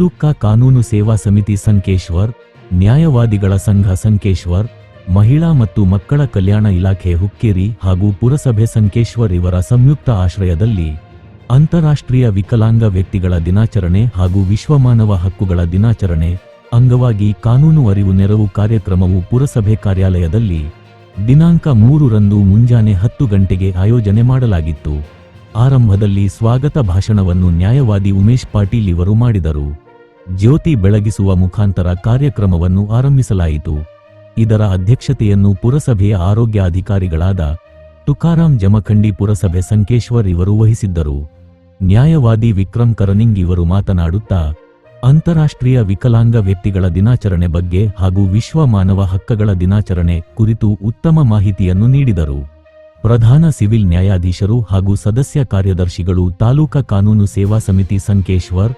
ತಾಲೂಕಾ ಕಾನೂನು ಸೇವಾ ಸಮಿತಿ ಸಂಕೇಶ್ವರ್, ನ್ಯಾಯವಾದಿಗಳ ಸಂಘ ಸಂಕೇಶ್ವರ್, ಮಹಿಳಾ ಮತ್ತು ಮಕ್ಕಳ ಕಲ್ಯಾಣ ಇಲಾಖೆ ಹುಕ್ಕೇರಿ ಹಾಗೂ ಪುರಸಭೆ ಸಂಕೇಶ್ವರ್ ಇವರ ಸಂಯುಕ್ತ ಆಶ್ರಯದಲ್ಲಿ ಅಂತಾರಾಷ್ಟ್ರೀಯ ವಿಕಲಾಂಗ ವ್ಯಕ್ತಿಗಳ ದಿನಾಚರಣೆ ಹಾಗೂ ವಿಶ್ವಮಾನವ ಹಕ್ಕುಗಳ ದಿನಾಚರಣೆ ಅಂಗವಾಗಿ ಕಾನೂನು ಅರಿವು ನೆರವು ಕಾರ್ಯಕ್ರಮವು ಪುರಸಭೆ ಕಾರ್ಯಾಲಯದಲ್ಲಿ ದಿನಾಂಕ ಮೂರರಂದು ಮುಂಜಾನೆ ಹತ್ತು ಗಂಟೆಗೆ ಆಯೋಜನೆ ಮಾಡಲಾಗಿತ್ತು. ಆರಂಭದಲ್ಲಿ ಸ್ವಾಗತ ಭಾಷಣವನ್ನು ನ್ಯಾಯವಾದಿ ಉಮೇಶ್ ಪಾಟೀಲ್ ಇವರು ಮಾಡಿದರು. ಜ್ಯೋತಿ ಬೆಳಗಿಸುವ ಮುಖಾಂತರ ಕಾರ್ಯಕ್ರಮವನ್ನು ಆರಂಭಿಸಲಾಯಿತು. ಇದರ ಅಧ್ಯಕ್ಷತೆಯನ್ನು ಪುರಸಭೆಯ ಆರೋಗ್ಯ ಅಧಿಕಾರಿಗಳಾದ ತುಕಾರಾಂ ಜಮಖಂಡಿ ಪುರಸಭೆ ಸಂಕೇಶ್ವರ್ ಇವರು ವಹಿಸಿದ್ದರು. ನ್ಯಾಯವಾದಿ ವಿಕ್ರಮ್ ಕರನಿಂಗ್ ಇವರು ಮಾತನಾಡುತ್ತಾ, ಅಂತಾರಾಷ್ಟ್ರೀಯ ವಿಕಲಾಂಗ ವ್ಯಕ್ತಿಗಳ ದಿನಾಚರಣೆ ಬಗ್ಗೆ ಹಾಗೂ ವಿಶ್ವ ಮಾನವ ಹಕ್ಕುಗಳ ದಿನಾಚರಣೆ ಕುರಿತು ಉತ್ತಮ ಮಾಹಿತಿಯನ್ನು ನೀಡಿದರು. ಪ್ರಧಾನ ಸಿವಿಲ್ ನ್ಯಾಯಾಧೀಶರು ಹಾಗೂ ಸದಸ್ಯ ಕಾರ್ಯದರ್ಶಿಗಳು ತಾಲೂಕಾ ಕಾನೂನು ಸೇವಾ ಸಮಿತಿ ಸಂಕೇಶ್ವರ್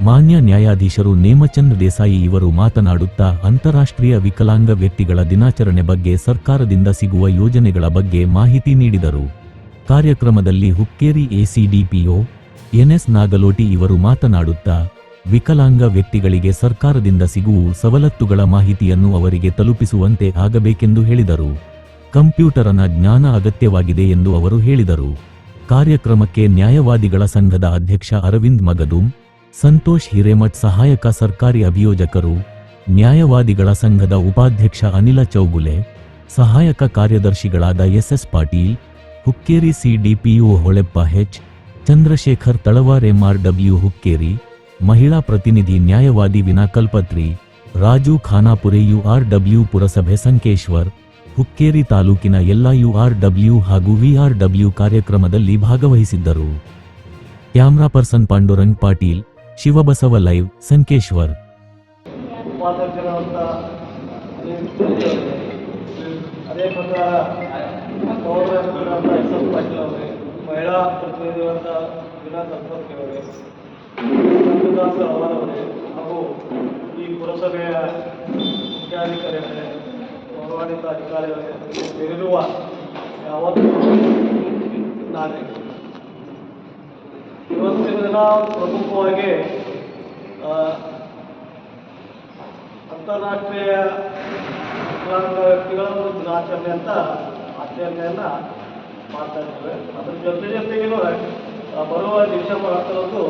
ಮಾನ್ಯ ನ್ಯಾಯಾಧೀಶರು ನೇಮಚಂದ್ ದೇಸಾಯಿ ಇವರು ಮಾತನಾಡುತ್ತಾ, ಅಂತಾರಾಷ್ಟ್ರೀಯ ವಿಕಲಾಂಗ ವ್ಯಕ್ತಿಗಳ ದಿನಾಚರಣೆ ಬಗ್ಗೆ ಸರ್ಕಾರದಿಂದ ಸಿಗುವ ಯೋಜನೆಗಳ ಬಗ್ಗೆ ಮಾಹಿತಿ ನೀಡಿದರು. ಕಾರ್ಯಕ್ರಮದಲ್ಲಿ ಹುಕ್ಕೇರಿ ಎಸಿಡಿಪಿಒ ಎನ್ಎಸ್ ನಾಗಲೋಟಿ ಇವರು ಮಾತನಾಡುತ್ತಾ, ವಿಕಲಾಂಗ ವ್ಯಕ್ತಿಗಳಿಗೆ ಸರ್ಕಾರದಿಂದ ಸಿಗುವ ಸವಲತ್ತುಗಳ ಮಾಹಿತಿಯನ್ನು ಅವರಿಗೆ ತಲುಪಿಸುವಂತೆ ಆಗಬೇಕೆಂದು ಹೇಳಿದರು. ಕಂಪ್ಯೂಟರನ ಜ್ಞಾನ ಅಗತ್ಯವಾಗಿದೆ ಎಂದು ಅವರು ಹೇಳಿದರು. ಕಾರ್ಯಕ್ರಮಕ್ಕೆ ನ್ಯಾಯವಾದಿಗಳ ಸಂಘದ ಅಧ್ಯಕ್ಷ ಅರವಿಂದ್ ಮಗದುಂ ಸಂತೋಷ್ ಹಿರೇಮಠ್ ಸಹಾಯಕ ಸರ್ಕಾರಿ ಅಭಿಯೋಜಕರು, ನ್ಯಾಯವಾದಿಗಳ ಸಂಘದ ಉಪಾಧ್ಯಕ್ಷ ಅನಿಲ ಚೌಗುಲೆ, ಸಹಾಯಕ ಕಾರ್ಯದರ್ಶಿಗಳಾದ SS Patil, Hukkeri CDPU Holeppa H, Chandrashekhar Talawar MRW Hukkeri, ಮಹಿಳಾ ಪ್ರತಿನಿಧಿ ನ್ಯಾಯವಾದಿ ವಿನಾಕಲ್ಪತ್ರಿ ರಾಜು ಖಾನಾಪುರೆ ಯುಆರ್ಡಬ್ಲ್ಯೂ ಪುರಸಭೆ ಸಂಕೇಶ್ವರ್, ಹುಕ್ಕೇರಿ ತಾಲೂಕಿನ ಎಲ್ಲ ಯುಆರ್ಡಬ್ಲ್ಯೂ ಹಾಗೂ ವಿಆರ್ಡಬ್ಲ್ಯೂ ಕಾರ್ಯಕ್ರಮದಲ್ಲಿ ಭಾಗವಹಿಸಿದ್ದರು. Camera person Pandurang Patil Shivabasava live, Sankeshwar. ಉಪಾಧ್ಯಕ್ಷರಾದಂಥ ಅದೇ ವಿದ್ಯಾರ್ಥಿ ಅದೇ ಪ್ರಕಾರ ಗೌರವಿಸಿದಂಥ ಎಸ್ ಎಸ್ ಪಾಟೀಲ್ ಅವರೇ ಮಹಿಳಾ ಪ್ರತಿನಿಧಿಗಳಂತ ವಿನಾ ಸಂಪರ್ಕಿ ಅವರೇ ಸಂತದಾಸ ಅವರವರೇ ಹಾಗೂ ಈ ಪುರಸಭೆಯ ಮುಖ್ಯಾಧಿಕಾರಿಗಳೇ ಗೌರವಾನ್ವಿತ ಅಧಿಕಾರಿಗಳೇ ಸೇರಿರುವ ಯಾವತ್ತೂ ನಾಗರಿಕ ಇವತ್ತಿನ ದಿನ ಪ್ರಮುಖವಾಗಿ ಅಂತಾರಾಷ್ಟ್ರೀಯ ವಿಕಲಾಂಗ ವ್ಯಕ್ತಿಗಳ ದಿನಾಚರಣೆ ಅಂತ ಆಚರಣೆಯನ್ನ ಮಾಡ್ತಾ ಇದ್ದೇವೆ. ಅದ್ರ ಜೊತೆ ಜೊತೆಗೇನು ಬರುವ ಡಿಸೆಂಬರ್ ಹತ್ತರಂದು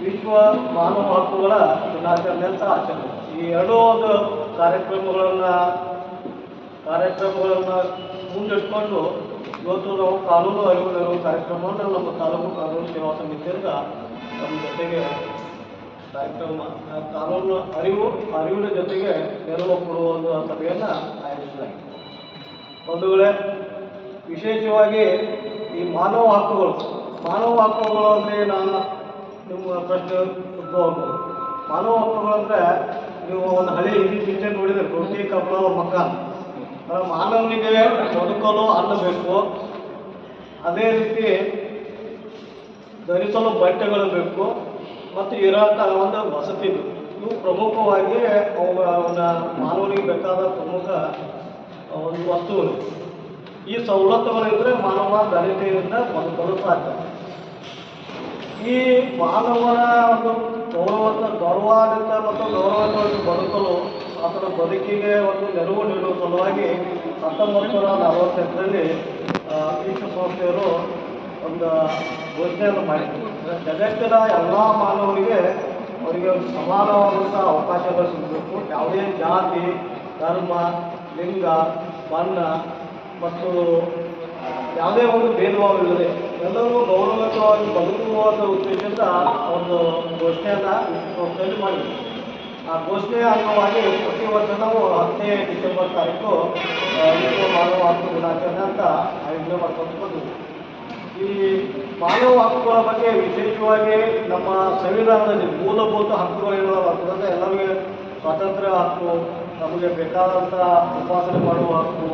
ವಿಶ್ವ ಮಾನವ ಹಕ್ಕುಗಳ ದಿನಾಚರಣೆ ಅಂತ ಆಚರಣೆ. ಈ ಎರಡೂ ಒಂದು ಕಾರ್ಯಕ್ರಮಗಳನ್ನ ಕಾರ್ಯಕ್ರಮಗಳನ್ನ ಮುಂದಿಟ್ಕೊಂಡು ಇವತ್ತು ನಾವು ಕಾನೂನು ಅರಿವು ನೆರವು ಕಾರ್ಯಕ್ರಮವನ್ನು ನಮ್ಮ ತಾಲೂಕು ಕಾನೂನು ಸೇವಾ ಸಮಿತಿಯಿಂದ ನಮ್ಮ ಜೊತೆಗೆ ಕಾರ್ಯಕ್ರಮ ಕಾನೂನು ಅರಿವು, ಅರಿವಿನ ಜೊತೆಗೆ ನೆರವು ಕೊಡುವ ಒಂದು ಸಭೆಯನ್ನು ಆಯೋಜಿಸಲಾಗಿದೆ ಬಂಧುಗಳೇ, ವಿಶೇಷವಾಗಿ ಈ ಮಾನವ ಹಕ್ಕುಗಳು ಮಾನವ ಹಕ್ಕುಗಳು ಅಂದರೆ ನಾನು ನಿಮ್ಮ ಪ್ರಶ್ನೆ ಉದ್ಭವ. ಮಾನವ ಹಕ್ಕುಗಳು ಅಂದರೆ ನೀವು ಒಂದು ಹಳೆ ಹಿಂದಿ ಪಿಕ್ಚರ್ ನೋಡಿದರೆ ರೋಟಿ ಕಬ್ಬಳ ಮಕ್ಕ ಮಾನವನಿಗೆ ಬದುಕಲು ಅನ್ನ ಬೇಕು. ಅದೇ ರೀತಿ ಧರಿಸಲು ಬಟ್ಟೆಗಳು ಬೇಕು ಮತ್ತು ಇರೋಂಥ ಒಂದು ವಸತಿ ಇವು ಪ್ರಮುಖವಾಗಿ ಅವು ಅವನ ಮಾನವನಿಗೆ ಬೇಕಾದ ಪ್ರಮುಖ ಒಂದು ವಸ್ತುಗಳು. ಈ ಸವಲತ್ತುಗಳಿದ್ರೆ ಮಾನವ ದಲಿತೆಯಿಂದ ಬದುಕಲು ಸಾಧ್ಯ. ಈ ಮಾನವನ ಒಂದು ಗೌರವ ಗೌರವಾನ್ವಿತ ಮತ್ತು ಗೌರವವನ್ನು ಬದುಕಲು ಆತನ ಬದುಕಿಗೆ ಒಂದು ನೆರವು ನೀಡುವ ಸಲುವಾಗಿ ಹತ್ತೊಂಬತ್ತು ನೂರ ನಲವತ್ತೆಂಟರಲ್ಲಿ ವಿಶ್ವಸಂಸ್ಥೆಯವರು ಒಂದು ಘೋಷಣೆಯನ್ನು ಮಾಡಿದರು. ಜಗತ್ತಿನ ಎಲ್ಲ ಮಾನವರಿಗೆ ಅವರಿಗೆ ಒಂದು ಸಮಾನವಾದಂಥ ಅವಕಾಶಗಳು ಸಿಗಬೇಕು. ಯಾವುದೇ ಜಾತಿ, ಧರ್ಮ, ಲಿಂಗ, ಬಣ್ಣ ಮತ್ತು ಯಾವುದೇ ಒಂದು ಭೇದಭಾವವಿಲ್ಲದೆ ಎಲ್ಲರೂ ಗೌರವಯುತವಾಗಿ ಬದುಕುವ ಉದ್ದೇಶದಿಂದ ಒಂದು ಘೋಷಣೆಯನ್ನು ವಿಶ್ವಸಂಸ್ಥೆಯಲ್ಲಿ ಮಾಡಿದರು. ಆ ಘೋಷಣೆಯ ಅಂಗವಾಗಿ ಪ್ರತಿ ವರ್ಷ ನಾವು ಹತ್ತನೇ ಡಿಸೆಂಬರ್ ತಾರೀಕು ಮಾನವ ಹಕ್ಕು ದಿನಾಚರಣೆ ಅಂತ ಆಯೋಜನೆ ಮಾಡ್ಕೊಂಡು ಬಂದಿದ್ದೀವಿ ಈ ಮಾನವ ಹಕ್ಕುಗಳ ಬಗ್ಗೆ ವಿಶೇಷವಾಗಿ ನಮ್ಮ ಸಂವಿಧಾನದಲ್ಲಿ ಮೂಲಭೂತ ಹಕ್ಕುಗಳೇನು ಅಂತಂದರೆ ಎಲ್ಲರಿಗೆ ಸ್ವಾತಂತ್ರ್ಯ ಹಕ್ಕು, ನಮಗೆ ಬೇಕಾದಂಥ ಉಪಾಸನೆ ಮಾಡುವ ಹಕ್ಕು,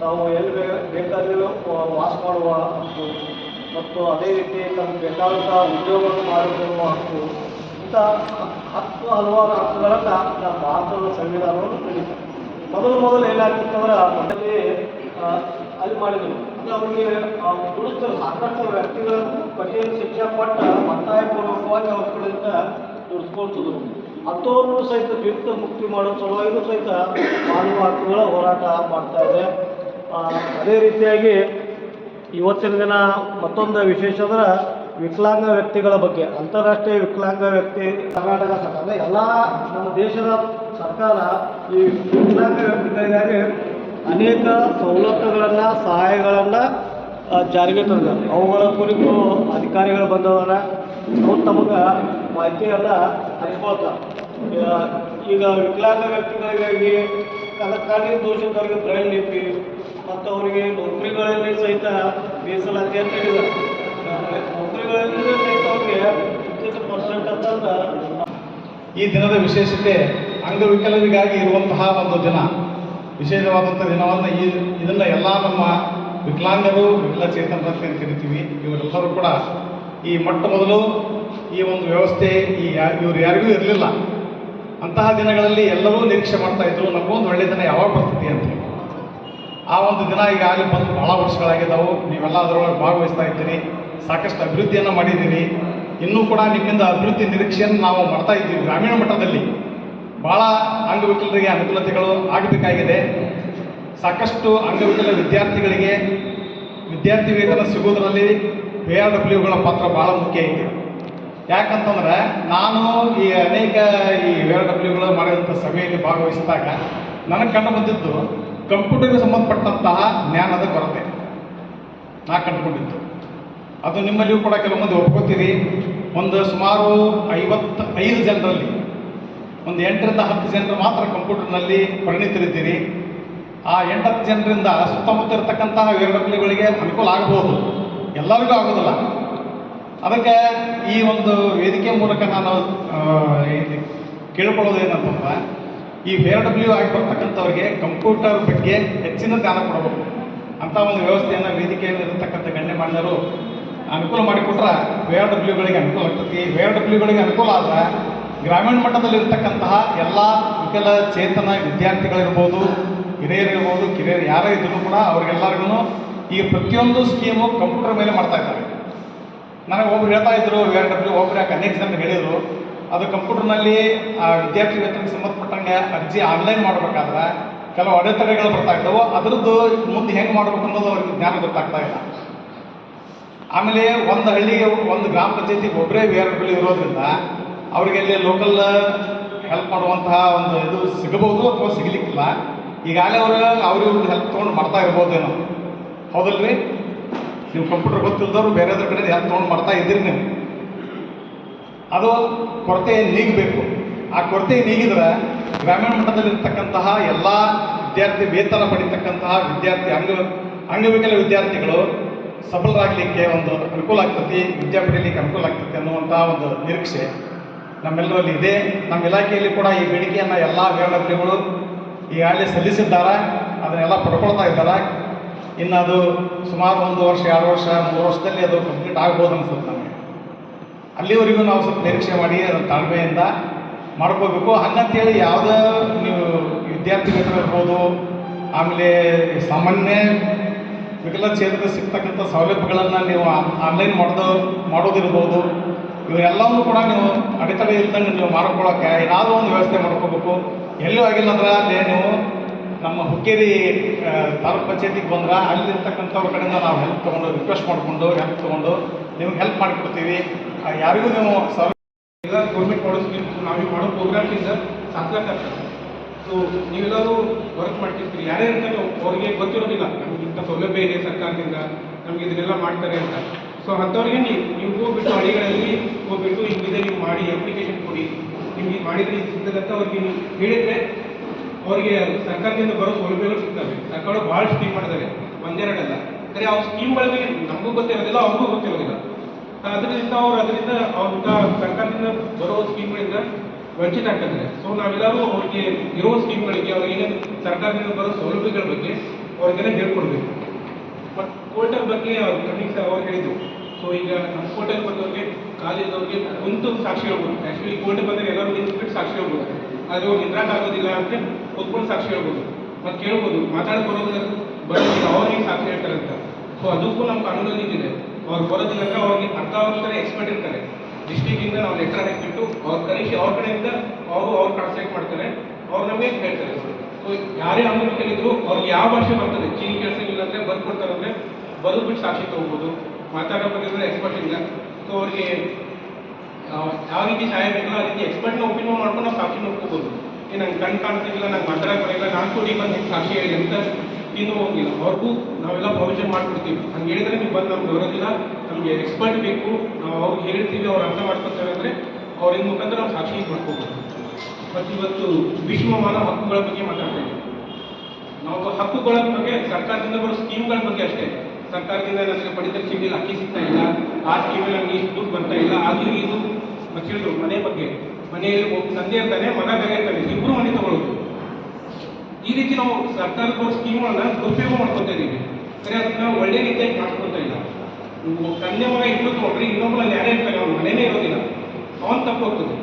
ತಾವು ಎಲ್ಲಿ ಬೇ ಬೇಕಾದ್ರೆ ವಾಸ ಮಾಡುವ ಹಕ್ಕು, ಮತ್ತು ಅದೇ ರೀತಿ ತಮಗೆ ಬೇಕಾದಂಥ ಉದ್ಯೋಗವನ್ನು ಮಾಡಿಕೊಳ್ಳುವ ಹಕ್ಕು, ಇಂಥ ಹತ್ತು ಹಲವಾರು ಹಕ್ಕುಗಳನ್ನು ನಮ್ಮ ಭಾರತದ ಸಂವಿಧಾನವನ್ನು ನೀಡಿದೆ ಮೊದಲು ಮೊದಲು ಏನಾಗ್ತಿತ್ತವರ ಮನೆಯಲ್ಲಿ ಅಲ್ಲಿ ಮಾಡಿದರು. ಅಂದ್ರೆ ಅವರಿಗೆ ದುಡಿಸ್ತಾರೆ ಸಾಕಷ್ಟು ವ್ಯಕ್ತಿಗಳನ್ನು ಕಠಿಣ ಶಿಕ್ಷೆ ಪಟ್ಟ ಒತ್ತಾಯಪೂರ್ವಕವಾಗಿ ಅವ್ರ ಕಡೆಯಿಂದ ದುಡಿಸ್ಕೊಳ್ತಿದ್ರು. ಹತ್ತೋರು ಸಹಿತ ತೀರ್ಥ ಮುಕ್ತಿ ಮಾಡೋ ಸಲುವಾಗಿಯೂ ಸಹಿತ ಮಾನವ ಹಕ್ಕುಗಳ ಹೋರಾಟ ಮಾಡ್ತಾ ಇದೆ. ಅದೇ ರೀತಿಯಾಗಿ ಇವತ್ತಿನ ದಿನ ಮತ್ತೊಂದು ವಿಶೇಷ ಅಂದ್ರೆ ವಿಕಲಾಂಗ ವ್ಯಕ್ತಿಗಳ ಬಗ್ಗೆ, ಅಂತಾರಾಷ್ಟ್ರೀಯ ವಿಕಲಾಂಗ ವ್ಯಕ್ತಿ, ಕರ್ನಾಟಕ ಸರ್ಕಾರ ಎಲ್ಲ ನಮ್ಮ ದೇಶದ ಸರ್ಕಾರ ಈ ವಿಕಲಾಂಗ ವ್ಯಕ್ತಿಗಳಿಗಾಗಿ ಅನೇಕ ಸವಲತ್ತುಗಳನ್ನು, ಸಹಾಯಗಳನ್ನು ಜಾರಿಗೆ ತಂದರು ಅವುಗಳ ಕುರಿತು ಅಧಿಕಾರಿಗಳು ಬಂದವರ, ಅವ್ರು ತಮಗೆ ಮಾಹಿತಿಯನ್ನು ಹಂಚ್ಕೊಳ್ತಾರೆ. ಈಗ- ವಿಕಲಾಂಗ ವ್ಯಕ್ತಿಗಳಿಗಾಗಿ ಕಲಕಾಲಿ ದೋಷದವರಿಗೆ ಬ್ರೈಲ್ ಲಿಪಿ ಮತ್ತು ಅವರಿಗೆ ನೌಕರಿಗಳಲ್ಲಿ ಸಹಿತ ಮೀಸಲಾತಿ ಅಂತ ಈ ದಿನದ ವಿಶೇಷತೆ ಅಂಗವಿಕಲರಿಗಾಗಿ ಇರುವಂತಹ ಒಂದು ದಿನ. ವಿಶೇಷವಾದಂಥ ದಿನವನ್ನು ಈ ಇದನ್ನು ಎಲ್ಲ ನಮ್ಮ ವಿಕಲಾಂಗರು ವಿಕಲಚೇತನರು ಅಂತ ಕರಿತೀವಿ. ಇವರೆಲ್ಲರೂ ಕೂಡ ಈ ಮೊಟ್ಟ ಮೊದಲು ಈ ಒಂದು ವ್ಯವಸ್ಥೆ ಈ ಇವರು ಯಾರಿಗೂ ಇರಲಿಲ್ಲ. ಅಂತಹ ದಿನಗಳಲ್ಲಿ ಎಲ್ಲರೂ ನಿರೀಕ್ಷೆ ಮಾಡ್ತಾ ಇದ್ರು. ನಮಗೊಂದು ಒಳ್ಳೆಯ ದಿನ ಯಾವಾಗ ಬರ್ತದೆ ಅಂತ ಆ ಒಂದು ದಿನ ಈಗಾಗಲೇ ಬಂದು ಭಾಳ ವರ್ಷಗಳಾಗಿದ್ದಾವೆ ನೀವೆಲ್ಲ ಅದರೊಳಗೆ ಭಾಗವಹಿಸ್ತಾ ಇದ್ದೀರಿ. ಸಾಕಷ್ಟು ಅಭಿವೃದ್ಧಿಯನ್ನು ಮಾಡಿದ್ದೀರಿ. ಇನ್ನೂ ಕೂಡ ನಿಮ್ಮಿಂದ ಅಭಿವೃದ್ಧಿ ನಿರೀಕ್ಷೆಯನ್ನು ನಾವು ಮಾಡ್ತಾ ಇದ್ದೀವಿ ಗ್ರಾಮೀಣ ಮಟ್ಟದಲ್ಲಿ. ಭಾಳ ಅಂಗವಿಕಲರಿಗೆ ಅನುಕೂಲತೆಗಳು ಆಗಬೇಕಾಗಿದೆ. ಸಾಕಷ್ಟು ಅಂಗವಿಕಲ ವಿದ್ಯಾರ್ಥಿಗಳಿಗೆ ವಿದ್ಯಾರ್ಥಿ ವೇತನ ಸಿಗೋದರಲ್ಲಿ ಪಿ ಆರ್ ಡಬ್ಲ್ಯೂಗಳ ಪಾತ್ರ ಭಾಳ ಮುಖ್ಯ ಐತೆ ಯಾಕಂತಂದ್ರೆ ನಾನು ಈ ಅನೇಕ ಈ ಪಿ ಆರ್ ಡಬ್ಲ್ಯೂಗಳು ಮಾಡಿದಂಥ ಸಭೆಯಲ್ಲಿ ಭಾಗವಹಿಸಿದಾಗ ನನಗೆ ಕಂಡು ಬಂದಿದ್ದು ಕಂಪ್ಯೂಟರ್ಗೆ ಸಂಬಂಧಪಟ್ಟಂತಹ ಜ್ಞಾನದ ಕೊರತೆ. ನಾ ಕಂಡುಕೊಂಡಿದ್ದು. ಅದು ನಿಮ್ಮಲ್ಲಿಯೂ ಕೂಡ ಕೆಲವು ಮಂದಿ ಒಪ್ಕೋತೀರಿ. ಒಂದು ಸುಮಾರು ಐವತ್ತು ಐದು ಜನರಲ್ಲಿ, ಒಂದು ಎಂಟರಿಂದ ಹತ್ತು ಜನರು ಮಾತ್ರ ಕಂಪ್ಯೂಟರ್ನಲ್ಲಿ ಪರಿಣಿತರಿದ್ದೀರಿ. ಆ ಎಂಟತ್ತು ಜನರಿಂದ ಸುತ್ತಮುತ್ತ ಇರತಕ್ಕಂತಹ ವೇದಿಕೆಗಳಿಗೆ ಅನುಕೂಲ ಆಗಬಹುದು. ಎಲ್ಲರಿಗೂ ಆಗೋದಿಲ್ಲ. ಅದಕ್ಕೆ ಈ ಒಂದು ವೇದಿಕೆ ಮೂಲಕ ನಾನು ಕೇಳ್ಕೊಳ್ಳೋದು ಏನಂತಂದ್ರೆ ಈ ವೇರ್ ಡಬ್ಲ್ಯೂ ಆಗಿ ಬರ್ತಕ್ಕಂಥವ್ರಿಗೆ ಕಂಪ್ಯೂಟರ್ ಬಗ್ಗೆ ಹೆಚ್ಚಿನ ಜ್ಞಾನ ಕೊಡಬೇಕು. ಅಂತ ಒಂದು ವ್ಯವಸ್ಥೆಯನ್ನು ವೇದಿಕೆಯಲ್ಲಿ ಇರತಕ್ಕಂಥ ಗಣ್ಯಮಾನ್ಯರು ಅನುಕೂಲ ಮಾಡಿಕೊಟ್ರೆ ವಿ ಆರ್ ಡಬ್ಲ್ಯೂಗಳಿಗೆ ಅನುಕೂಲ ಆಗ್ತೈತಿ. ವಿ ಆರ್ ಡಬ್ಲ್ಯೂಗಳಿಗೆ ಅನುಕೂಲ ಆದ್ರೆ ಗ್ರಾಮೀಣ ಮಟ್ಟದಲ್ಲಿರ್ತಕ್ಕಂತಹ ಎಲ್ಲ ವಿಕಲ ಚೇತನ ವಿದ್ಯಾರ್ಥಿಗಳಿರ್ಬೋದು ಹಿರಿಯರಿರ್ಬೋದು ಕಿರಿಯರು ಯಾರೇ ಇದ್ರೂ ಕೂಡ ಅವ್ರಿಗೆಲ್ಲರಿಗೂ ಈ ಪ್ರತಿಯೊಂದು ಸ್ಕೀಮು ಕಂಪ್ಯೂಟರ್ ಮೇಲೆ ಮಾಡ್ತಾ ಇದ್ದಾರೆ. ನನಗೆ ಒಬ್ರು ಹೇಳ್ತಾ ಇದ್ರು ವಿ ಆರ್ ಡಬ್ಲ್ಯೂ ಒಬ್ರು ಯಾಕೆ ಅನೇಕ ಜನ ಹೇಳಿದರು, ಅದು ಕಂಪ್ಯೂಟರ್ನಲ್ಲಿ ಆ, ವಿದ್ಯಾರ್ಥಿ ವೇತನಕ್ಕೆ ಸಂಬಂಧಪಟ್ಟಂಗೆ ಅರ್ಜಿ ಆನ್ಲೈನ್ ಮಾಡಬೇಕಾದ್ರೆ ಕೆಲವು ಅಡೆತಡೆಗಳು ಬರ್ತಾ ಇದ್ದವು. ಅದರದ್ದು ಮುಂದೆ ಹೆಂಗೆ ಮಾಡ್ಬೇಕು ಅನ್ನೋದು ಅವ್ರಿಗೆ ಜ್ಞಾನ ಗೊತ್ತಾಗ್ತಾ ಇಲ್ಲ. ಆಮೇಲೆ ಒಂದು ಹಳ್ಳಿಗೆ ಒಂದು ಗ್ರಾಮ ಪಂಚಾಯತಿಗೆ ಒಬ್ಬರೇ ವಿ ಆರ್ ಡಬ್ಲ್ಯೂ ಇರೋದ್ರಿಂದ ಅವರಿಗೆ ಅಲ್ಲಿ ಲೋಕಲ್ ಹೆಲ್ಪ್ ಮಾಡುವಂತಹ ಒಂದು ಇದು ಸಿಗಬಹುದು ಅಥವಾ ಸಿಗಲಿಕ್ಕಿಲ್ಲ. ಈಗಾಗಲೇ ಅವರು ಅವ್ರಿಗೆ ಹೆಲ್ಪ್ ತೊಗೊಂಡು ಮಾಡ್ತಾ ಇರ್ಬೋದೇನೋ. ಹೌದಲ್ರಿ? ನೀವು ಕಂಪ್ಯೂಟರ್ ಗೊತ್ತಿಲ್ಲದವ್ರು ಬೇರೆದ್ರ ಕಡೆ ಹೆಲ್ಪ್ ತೊಗೊಂಡು ಮಾಡ್ತಾ ಇದ್ದೀರಿ ನೀವು. ಅದು ಕೊರತೆ ನೀಗಬೇಕು. ಆ ಕೊರತೆ ನೀಗಿದ್ರೆ ಗ್ರಾಮೀಣ ಮಟ್ಟದಲ್ಲಿರ್ತಕ್ಕಂತಹ ಎಲ್ಲ ವಿದ್ಯಾರ್ಥಿ ವೇತನ ಪಡಿತಕ್ಕಂತಹ ವಿದ್ಯಾರ್ಥಿ ಅಂಗ ಅಂಗವಿಕಲ ವಿದ್ಯಾರ್ಥಿಗಳು ಸಫಲರಾಗಲಿಕ್ಕೆ ಒಂದು ಅನುಕೂಲ ಆಗ್ತತಿ ವಿದ್ಯಾ ಪಡೀಲಿಕ್ಕೆ ಅನುಕೂಲ ಆಗ್ತತಿ ಅನ್ನುವಂಥ ಒಂದು ನಿರೀಕ್ಷೆ ನಮ್ಮೆಲ್ಲರಲ್ಲಿ ಇದೆ. ನಮ್ಮ ಇಲಾಖೆಯಲ್ಲಿ ಕೂಡ ಈ ಬೇಡಿಕೆಯನ್ನು ಎಲ್ಲ ವ್ಯವಹಾರಗಳು ಈಗಾಗಲೇ ಸಲ್ಲಿಸಿದ್ದಾರೆ. ಅದನ್ನೆಲ್ಲ ಪಡ್ಕೊಳ್ತಾ ಇದ್ದಾರೆ. ಇನ್ನು ಅದು ಸುಮಾರು ಒಂದು ವರ್ಷ, ಎರಡು ವರ್ಷ, ಮೂರು ವರ್ಷದಲ್ಲಿ ಅದು ಕಂಪ್ಲೀಟ್ ಆಗ್ಬೋದು ಅನ್ಸುತ್ತೆ ನಮಗೆ. ಅಲ್ಲಿವರೆಗೂ ನಾವು ಸ್ವಲ್ಪ ನಿರೀಕ್ಷೆ ಮಾಡಿ ಅದನ್ನು ತಾಳ್ಮೆಯಿಂದ ಮಾಡ್ಕೋಬೇಕು ಹಂಗಂತೇಳಿ ಯಾವುದೇ ನೀವು ವಿದ್ಯಾರ್ಥಿ ವೇತನ ಇರ್ಬೋದು, ಆಮೇಲೆ ಸಾಮಾನ್ಯ ವಿಕಲಚೇತನ ಸಿಗ್ತಕ್ಕಂಥ ಸೌಲಭ್ಯಗಳನ್ನು ನೀವು ಆನ್ಲೈನ್ ಮಾಡೋದು ಮಾಡೋದಿರ್ಬೋದು. ಇವೆಲ್ಲವನ್ನೂ ಕೂಡ ನೀವು ಅಡೆತಡೆ ಇಲ್ದಂಗೆ ನೀವು ಮಾಡ್ಕೊಳ್ಳೋಕ್ಕೆ ಏನಾದರೂ ಒಂದು ವ್ಯವಸ್ಥೆ ಮಾಡ್ಕೋಬೇಕು. ಎಲ್ಲೂ ಆಗಿಲ್ಲ ಅಂದ್ರೆ ಅಲ್ಲಿ ನೀವು ನಮ್ಮ ಹುಕ್ಕೇರಿ ತಾಲೂಕು ಪಂಚಾಯತಿಗೆ ಬಂದ್ರೆ ಅಲ್ಲಿರ್ತಕ್ಕಂಥವ್ರ ಕಡೆಯಿಂದ ನಾವು ಹೆಲ್ಪ್ ತೊಗೊಂಡು ರಿಕ್ವೆಸ್ಟ್ ಮಾಡಿಕೊಂಡು ಹೆಲ್ಪ್ ತೊಗೊಂಡು ನಿಮ್ಗೆ ಹೆಲ್ಪ್ ಮಾಡಿಕೊಡ್ತೀವಿ. ಯಾರಿಗೂ ನೀವು ಸೌಲಭ್ಯ ಗೌರ್ಮೆಂಟ್ ಮಾಡೋ ನಾವೀಗ ನಾವು ಮಾಡೋ ಪ್ರೋಗ್ರಾಮ್ಸಿಂದ ಸಾಕ್ಲಾಗ್ತದೆ ಸೊ ನೀವೆಲ್ಲರೂ ವರ್ಕ್ ಮಾಡ್ತಿರ್ತೀರಿ. ಯಾರೇ ಇರ್ತಾರೋ ಅವ್ರಿಗೆ ಗೊತ್ತಿರೋದಿಲ್ಲ. ನಮ್ಗೆ ಇಂಥ ಸೌಲಭ್ಯ ಇದೆ ಸರ್ಕಾರದಿಂದ, ನಮ್ಗೆ ಇದನ್ನೆಲ್ಲ ಮಾಡ್ತಾರೆ ಅಂತ. ಸೊ ಅಂಥವ್ರಿಗೆ ನೀವು ನೀವು ಹೋಗ್ಬಿಟ್ಟು ಹಳ್ಳಿಗಳಲ್ಲಿ ಹೋಗ್ಬಿಟ್ಟು ಹಿಂಗಿದೆ ನೀವು ಮಾಡಿ ಅಪ್ಲಿಕೇಶನ್ ಕೊಡಿ. ನಿಮಗೆ ಮಾಡಿದ್ರೆ ಸಿಗ್ತದೆ ಅಂತ ಅವ್ರಿಗೆ ನೀವು ಹೇಳಿದ್ರೆ ಅವರಿಗೆ ಸರ್ಕಾರದಿಂದ ಬರೋ ಸೌಲಭ್ಯಗಳು ಸಿಗ್ತವೆ. ಸರ್ಕಾರ ಭಾಳ ಸ್ಕೀಮ್ ಮಾಡಿದ್ದಾರೆ. ಒಂದೆರಡಲ್ಲ. ಸರಿ ಆ ಸ್ಕೀಮ್ಗಳಿಗೆ ನಮಗೂ ಗೊತ್ತಿರೋದಿಲ್ಲ, ಅವ್ರಿಗೂ ಗೊತ್ತಿರೋದಿಲ್ಲ. ಅದರಿಂದ ಅವ್ರು, ಅದರಿಂದ ಅವ್ರ ಸರ್ಕಾರದಿಂದ ಬರೋ ಸ್ಕೀಮ್ಗಳಿಂದ ವಂಚಿತ ಆಗ್ತದೆ. ಸೊ ನಾವೆಲ್ಲರೂ ಅವ್ರಿಗೆ ಇರೋ ಸ್ಕೀಮ್ಗಳಿಗೆ ಅವರಿಗೆ ಸರ್ಕಾರದಿಂದ ಬರೋ ಸೌಲಭ್ಯಗಳ ಬಗ್ಗೆ ಅವ್ರಿಗೆಲ್ಲ ಹೇಳ್ಕೊಡ್ಬೇಕು. ಬಟ್ ಕೋರ್ಟಲ್ ಬಗ್ಗೆ ಅವ್ರು ಕಣ್ಣಿಗೆ ಸಹ ಅವ್ರು ಹೇಳಿದ್ರು. ಸೊ ಈಗ ನಮ್ಮ ಪೋರ್ಟಲ್ ಬಂದವ್ರಿಗೆ ಕಾಲೇಜವ್ರಿಗೆ ಕುಂತು ಸಾಕ್ಷಿ ಹೇಳ್ಬೋದು. ಆ್ಯಕ್ಚುಲಿ ಕೋರ್ಟ್ ಬಂದರೆ ಎಲ್ಲರೂ ನಿಂತ್ಬಿಟ್ಟು ಸಾಕ್ಷಿ ಹೇಳ್ಬೋದು. ಆದರೆ ಅವ್ರು ನಿಂದ್ರಾಕ್ ಆಗೋದಿಲ್ಲ ಅಂದರೆ ಕೂತ್ಕೊಂಡು ಸಾಕ್ಷಿ ಹೇಳ್ಬೋದು. ಮತ್ತು ಕೇಳ್ಬೋದು. ಮಾತಾಡ್ಕೊಂಡು ಬರೋದಿಲ್ಲ. ಅವ್ರಿಗೆ ಸಾಕ್ಷಿ ಹೇಳ್ತಾರೆ ಅಂತ ಸೊ ಅದಕ್ಕೂ ನಮ್ಮ ಕಾನೂನಲ್ಲಿ ಇದೆ ಅವ್ರು ಬರೋದಿಲ್ಲ ಅಂದ್ರೆ ಅವ್ರಿಗೆ ಅರ್ಧ ವರ್ಷ ಎಕ್ಸ್ಪರ್ಟ್ ಇರ್ತಾರೆ. ಡಿಸ್ಟಿಕ್ಕಿಂದ ನಾವು ಲೆಟರ್ ಹಾಕಿಬಿಟ್ಟು ಅವ್ರ ಕರೆಸಿ ಅವ್ರ ಕಡೆಯಿಂದ ಅವರು ಅವ್ರು ಟ್ರಾನ್ಸ್ಲೇಟ್ ಮಾಡ್ತಾರೆ. ಅವ್ರು ನಮಗೆ ಹೇಳ್ತಾರೆ? ಸೊ ಯಾರೇ ಅಂಗವಿಕಲಿದ್ರು ಅವ್ರಿಗೆ ಯಾವ ಭಾಷೆ ಬರ್ತದೆ? ಚೀನಿ ಅಂದ್ರೆ ಅಂದರೆ ಅಂದರೆ ಬರೆದು ಬಿಟ್ಟು ಸಾಕ್ಷಿ ತಗೋಬೋದು. ಮಾತಾಡೋ ಬಗ್ಗೆ ಎಕ್ಸ್ಪರ್ಟ್ ಇಲ್ಲ. ಸೊ ಅವ್ರಿಗೆ ಯಾವ ರೀತಿ ಸಹಾಯ ಬೇಕಲ್ಲ ಆ ರೀತಿ ಎಕ್ಸ್ಪರ್ಟ್ನ ಒಪಿನಿಯನ್ ಮಾಡ್ಕೊಂಡು ನಾವು ಸಾಕ್ಷಿ ನೋಡ್ಕೋಬೋದು. ಏನು ನಂಗೆ ಕಣ್ ಕಾಣ್ತಿಲ್ಲ, ನಂಗೆ ಮಾತಾಡಕ್ಕೆ ಬರೋಲ್ಲ, ನಾನು ಕೂಡ ಬಂದು ಸಾಕ್ಷಿ ಹೇಳಿ ಅಂತ ಇನ್ನು ಹೋಗಿಲ್ಲ ಅವ್ರಿಗೂ ನಾವೆಲ್ಲ ಪ್ರೊವಿಷನ್ ಮಾಡಿಕೊಡ್ತೀವಿ. ಹಂಗೆ ಹೇಳಿದ್ರೆ ನೀವು ಬಂದು ನಮ್ಗೆ ಬರೋದಿಲ್ಲ ನಮಗೆ ಎಕ್ಸ್ಪರ್ಟ್ ಬೇಕು. ನಾವು ಅವ್ರಿಗೆ ಹೇಳ್ತೀವಿ, ಅವ್ರು ಅರ್ಥ ಮಾಡ್ಕೊತಾರೆ ಅಂದರೆ ಅವ್ರಿಂದ ಮುಖಾಂತರ ನಾವು ಸಾಕ್ಷಿ ಮಾಡ್ಕೋಬೋದು. ಮತ್ತು ಇವತ್ತು ವಿಶ್ವ ಮಾನವ ಹಕ್ಕುಗಳ ಬಗ್ಗೆ ಮಾತಾಡ್ತಾ ಇದ್ದೀವಿ ನಾವು ಹಕ್ಕುಗಳ ಬಗ್ಗೆ, ಸರ್ಕಾರದಿಂದ ಬರೋ ಸ್ಕೀಮ್ಗಳ ಬಗ್ಗೆ ಅಷ್ಟೇ. ಸರ್ಕಾರದಿಂದ ನನಗೆ ಪಡಿತರ ಚೀಟಿಲಿ ಅಕ್ಕಿ ಸಿಗ್ತಾ ಇಲ್ಲ. ಆ ಸ್ಕೀಮಲ್ಲಿ ನನಗೆ ಇಷ್ಟು ದುಡ್ಡು ಬರ್ತಾ ಇಲ್ಲ. ಅದು ಇದು. ಮತ್ತೆ ಹೇಳಿದ್ರು, ಮನೆ ಬಗ್ಗೆ. ಮನೆಯಲ್ಲಿ ತಂದೆ ಇರ್ತಾನೆ, ಮನೆ ಬೇರೆ ಇರ್ತಾನೆ. ಇಬ್ಬರು ಮನೆ ತಗೊಳ್ಳೋದು. ಈ ರೀತಿ ನಾವು ಸರ್ಕಾರದ ಸ್ಕೀಮ್ಗಳನ್ನ ದುರುಪಯೋಗ ಮಾಡ್ಕೊತಾ ಇದ್ದೀವಿ ಸರಿ, ಅದನ್ನ ಒಳ್ಳೆ ರೀತಿಯಾಗಿ ಮಾಡ್ಕೊತಾ ಇಲ್ಲ. ಒಬ್ಬ ತಂದೆ ಮಗ ಇಬ್ಬರು ತಗೊಂಡ್ರೆ ಇನ್ನೊಬ್ಬನಲ್ಲಿ ಯಾರೇ ಇರ್ತಾರೆ, ಅವ್ರ ಮನೇನೇ ಇರೋದಿಲ್ಲ. ಅವನ್ ತಪ್ಪು ಹೋಗ್ತದೆ.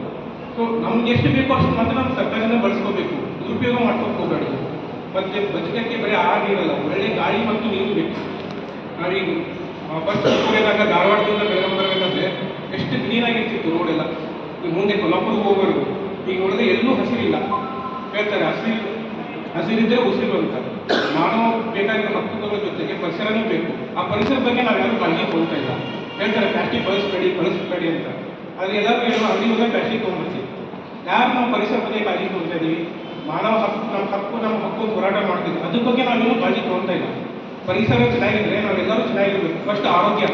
ಸೊ ನಮ್ಗೆ ಎಷ್ಟು ಬೇಕೋ ಅಷ್ಟು ಮಾತ್ರ ನಾವು ಸರ್ಕಾರದಿಂದ ಬಳಸ್ಕೋಬೇಕು. ದುರುಪಯೋಗ ಮಾಡ್ಕೊಂಡು ಹೋಗ್ಬಾರ್ದು ಮತ್ತೆ ಬದುಕಕ್ಕೆ ಬರೀ ಆಹಾರ ನೀರಲ್ಲ, ಒಳ್ಳೆ ಗಾಳಿ ಮತ್ತು ನೀರು ಬೇಕು. ನಾವೀಗ ಬಸ್ ಹೋಗಿದಾಗ ಧಾರವಾಡದಿಂದ ಬೆಳಗಾವಿ ಬರಬೇಕಾದ್ರೆ ಎಷ್ಟು ಕ್ಲೀನಾಗಿರ್ತಿತ್ತು ರೋಡ್ ಎಲ್ಲ. ಈಗ ಮುಂದೆ ಕೊಲ್ಲಾಪುರ್ಗೆ ಹೋಗೋರು ಈಗ ನೋಡಿದ್ರೆ ಎಲ್ಲೂ ಹಸಿರಿಲ್ಲ. ಹೇಳ್ತಾರೆ, ಹಸಿರು ಹಸಿರಿದ್ರೆ ಉಸಿರು ಅಂತ ಮಾನವ ಬೇಕಾಗಿರೋ ಹಕ್ಕುಗಳ ಜೊತೆಗೆ ಪರಿಸರನೂ ಬೇಕು. ಆ ಪರಿಸರ ಬಗ್ಗೆ ನಾವು ಯಾರು ಕಾಳಜಿ ತಗೊಳ್ತಾ ಇಲ್ಲ. ಹೇಳ್ತಾರೆ, ಪ್ಲಾಸ್ಟಿಕ್ ಬಳಸಬೇಡಿ ಬಳಸಬೇಡಿ ಅಂತ. ಆದರೆ ಎಲ್ಲರೂ ಹೇಳುವ ಅಲ್ಲಿ ಹೋದ್ರೆ ಪ್ಲಾಸ್ಟಿಕ್ ತೊಗೊಂಡ್ಬರ್ತೀವಿ. ಯಾರು ನಾವು ಪರಿಸರ ಬಗ್ಗೆ ಕಾಳಜಿ ತೊಗೊಳ್ತಾ ಇದ್ದೀವಿ ಮಾನವ ಹಕ್ಕು, ನಮ್ಮ ಹಕ್ಕು ನಮ್ಮ ಹಕ್ಕು ಹೋರಾಟ ಮಾಡ್ತೀವಿ ಅದ್ರ ಬಗ್ಗೆ ನಾವೇನು ಕಾಳಜಿ ತೊಗೊಳ್ತಾ ಇಲ್ಲ. ಪರಿಸರ ಚೆನ್ನಾಗಿದ್ರೆ ನಾವೆಲ್ಲರೂ ಚೆನ್ನಾಗಿರ್ಬೇಕು. ಫಸ್ಟ್ ಆರೋಗ್ಯ.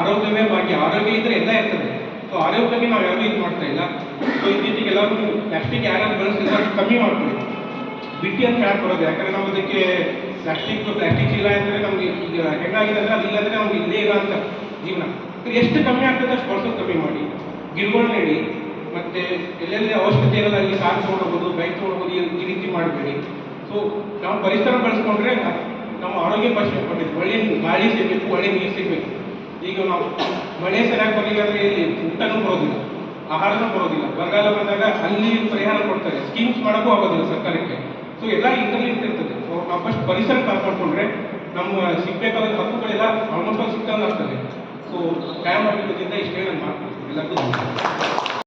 ಆರೋಗ್ಯವೇ ಭಾಗ್ಯ. ಆರೋಗ್ಯ ಇದ್ರೆ ಎಲ್ಲ ಇರ್ತದೆ. ಸೊ ಆರೋಗ್ಯಕ್ಕೆ ನಾವು ಯಾರು ಇದು ಮಾಡ್ತಾ ಇಲ್ಲ. ಸೊ ಇತ್ತೀಚೆಗೆ ಎಲ್ಲರೂ ಪ್ಲಾಸ್ಟಿಕ್ ಯಾರು ಬಳಸಿದ್ರೆ ಕಮ್ಮಿ ಮಾಡ್ಕೊಳ್ಳಿ ಬಿಟ್ಟಿ ಅಂತ ಹೇಳಕ್ ಬರೋದು ಯಾಕಂದ್ರೆ ನಾವು ಅದಕ್ಕೆ ಪ್ಲಾಸ್ಟಿಕ್ ಪ್ಲಾಸ್ಟಿಕ್ ಇಲ್ಲ ಅಂದರೆ ನಮ್ಗೆ ಈಗ ಹೆಂಗಾಗಿದೆ ಅಂದ್ರೆ ಅದು ಅಂದರೆ ನಮ್ಗೆ ಇಲ್ಲೇ ಇಲ್ಲ ಅಂತ ಜೀವನ. ಎಷ್ಟು ಕಮ್ಮಿ ಆಗ್ತದೆ ಅಷ್ಟು ಬಳಸೋದು ಕಮ್ಮಿ ಮಾಡಿ. ಗಿಡಗಳನ್ನ ಇಡಿ ಮತ್ತೆ ಎಲ್ಲೆಲ್ಲಿ ಅವಶ್ಯಕತೆ ಇರಲ್ಲ ಅಲ್ಲಿ ಕಾರ್ ತೊಗೊಂಡೋಗೋದು ಬೈಕ್ ತೊಗೊಂಡೋಗೋದು, ಈ- ರೀತಿ ಮಾಡಬೇಡಿ. ಸೊ ನಾವು ಪರಿಸರ ಬಳಸ್ಕೊಂಡ್ರೆ ನಮ್ಮ ಆರೋಗ್ಯ ಪರಿಸ್ಥಿತಿ ಒಳ್ಳೆ ಗಾಳಿ ಸಿಗಬೇಕು ಒಳ್ಳೆ ನೀರು ಸಿಗಬೇಕು ಈಗ ನಾವು ಮಳೆ ಸರಿಯಾಗಿ ಬರಲಿಲ್ಲ ಅಂದರೆ ಇಲ್ಲಿ ಊಟನೂ ಬರೋದಿಲ್ಲ, ಆಹಾರನೂ ಬರೋದಿಲ್ಲ. ಬರಗಾಲ ಬಂದಾಗ ಅಲ್ಲಿ ಪರಿಹಾರ ಕೊಡ್ತಾರೆ. ಸ್ಕೀಮ್ಸ್ ಮಾಡೋಕ್ಕೂ ಆಗೋದಿಲ್ಲ ಸರ್ಕಾರಕ್ಕೆ. ಸೊ ಎಲ್ಲ ಇಂಟರ್ನೆಟ್ ಇರ್ತದೆ. ಸೊ ನಾವು ಫಸ್ಟ್ ಪರಿಸರ ಕಾಪಾಡ್ಕೊಂಡ್ರೆ ನಮ್ಮ ಸಿಗ್ಬೇಕಾದ ಹಕ್ಕುಗಳೆಲ್ಲ ಆಲ್ಮೋಸ್ಟ್ ಆಗಿ ಆಗ್ತದೆ ಸೊ ಟೈಮ್ ಆಗಿರೋದ್ರಿಂದ ಇಷ್ಟೇ ನಾನು ಮಾಡ್ತೀನಿ ಎಲ್ಲರಿಗೂ